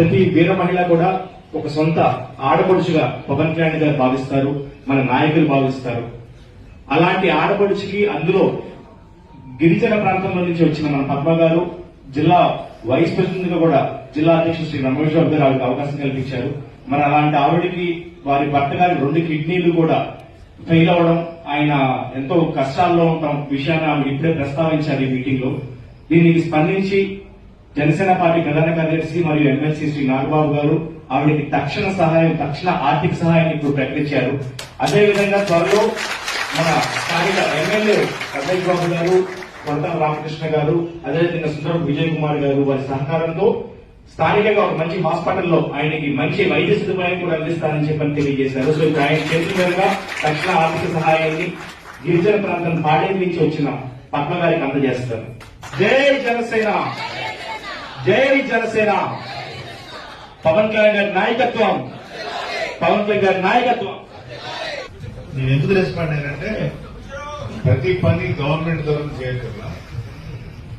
ప్రతి వీర మహిళ కూడా ఒక సొంత ఆడపడుచుగా పవన్ కళ్యాణ్ గారు భావిస్తారు మన నాయకులు భావిస్తారు. అలాంటి ఆడపడుచుకి అందులో గిరిజన ప్రాంతంలో నుంచి వచ్చిన మన పద్మ గారు జిల్లా వైస్ ప్రెసిడెంట్గా కూడా జిల్లా అధ్యక్షుడు శ్రీ రమేష్ బాబు గారు ఆవిడకి అవకాశం కల్పించారు. మరి అలాంటి ఆవిడకి వారి భర్త గారి రెండు కిడ్నీలు కూడా ఫెయిల్ అవ్వడం ఆయన ఎంతో కష్టాల్లో ఉంటాం విషయాన్ని ఆమె ఇప్పుడే ప్రస్తావించారు ఈ మీటింగ్లో దీనికి స్పందించి జనసేన పార్టీ ప్రధాన కార్యదర్శి మరియు ఎమ్మెల్సీ శ్రీ నాగబాబు గారు ఆవిడకి తక్షణ సహాయం తక్షణ ఆర్థిక సహాయాన్ని ఇప్పుడు ప్రకటించారు. అదేవిధంగా త్వరలో మన స్థానిక ఎమ్మెల్యే రమేష్ బాబు గారు కొంతం రామకృష్ణ గారు అదేవిధంగా సుందరం విజయ్ కుమార్ గారు వారి సహకారంతో స్థానికంగా ఒక మంచి హాస్పిటల్లో ఆయనకి మంచి వైద్య సదుపాయం కూడా అందిస్తారని చెప్పని తెలియజేశారు. సో ఇప్పుడు ఆయన చేతుల మీదుగా తక్షణ ఆర్థిక సహాయాన్ని గిరిజన ప్రాంతం పాడేరు నుంచి వచ్చిన పద్మ గారికి అందజేస్తారు. జై జనసేన! జై జనసేన. పవన్ కళ్యాణ్ గారి నాయకత్వం. పవన్ కళ్యాణ్ గారి నాయకత్వం. నేను ఎందుకు రెస్పాండ్ అయ్యానంటే ప్రతి పని గవర్నమెంట్ ద్వారా చేయక్కర్లా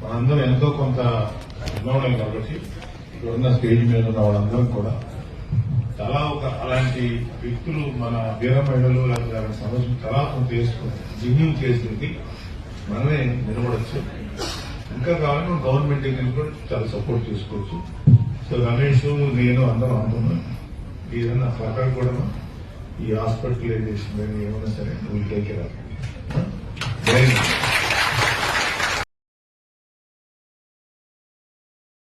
మనందరం ఎంతో కొంత ఉన్నవాళ్ళం కాబట్టి ఇప్పుడున్న స్టేజ్ మీద ఉన్న వాళ్ళందరం కూడా చాలా ఒక అలాంటి వ్యక్తులు మన వీర మహిళలు లేకపోతే అలాంటి సమస్యలు చాలా కొంత చేసుకుని జిన్యం చేసింది మనమే నిలబడచ్చు. ఇంకా కావాలంటే గవర్నమెంట్ దగ్గర కూడా చాలా సపోర్ట్ చేసుకోవచ్చు. సో రమేష్ నేను అందరం అనుకున్నాం. ఏదన్నా అక్కడ కూడా ఈ హాస్పిటలైజేషన్ కానీ ఏమైనా సరే నువ్వు టేక్ కేర్ ఆఫ్